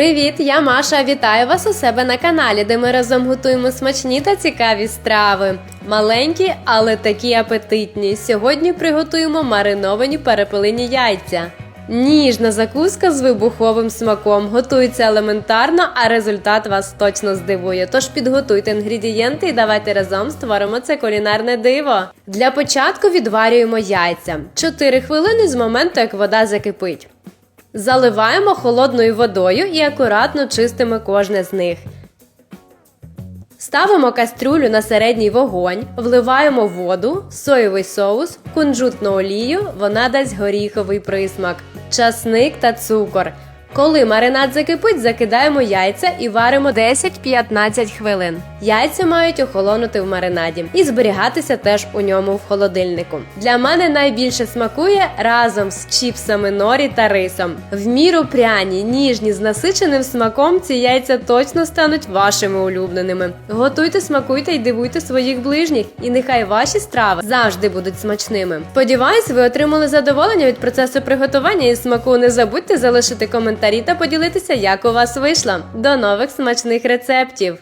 Привіт, я Маша. Вітаю вас у себе на каналі, де ми разом готуємо смачні та цікаві страви. Маленькі, але такі апетитні. Сьогодні приготуємо мариновані перепелині яйця. Ніжна закуска з вибуховим смаком готується елементарно, а результат вас точно здивує. Тож підготуйте інгредієнти і давайте разом створимо це кулінарне диво. Для початку відварюємо яйця 4 хвилини з моменту, як вода закипить. Заливаємо холодною водою і акуратно чистимо кожне з них. Ставимо кастрюлю на середній вогонь, вливаємо воду, соєвий соус, кунжутну олію, вона дасть горіховий присмак, часник та цукор. Коли маринад закипить, закидаємо яйця і варимо 10-15 хвилин. Яйця мають охолонути в маринаді і зберігатися теж у ньому в холодильнику. Для мене найбільше смакує разом з чіпсами норі та рисом. В міру пряні, ніжні з насиченим смаком ці яйця точно стануть вашими улюбленими. Готуйте, смакуйте і дивуйте своїх ближніх, і нехай ваші страви завжди будуть смачними. Сподіваюсь, ви отримали задоволення від процесу приготування і смаку. Не забудьте залишити коментарі та поділитися, як у вас вийшло. До нових смачних рецептів!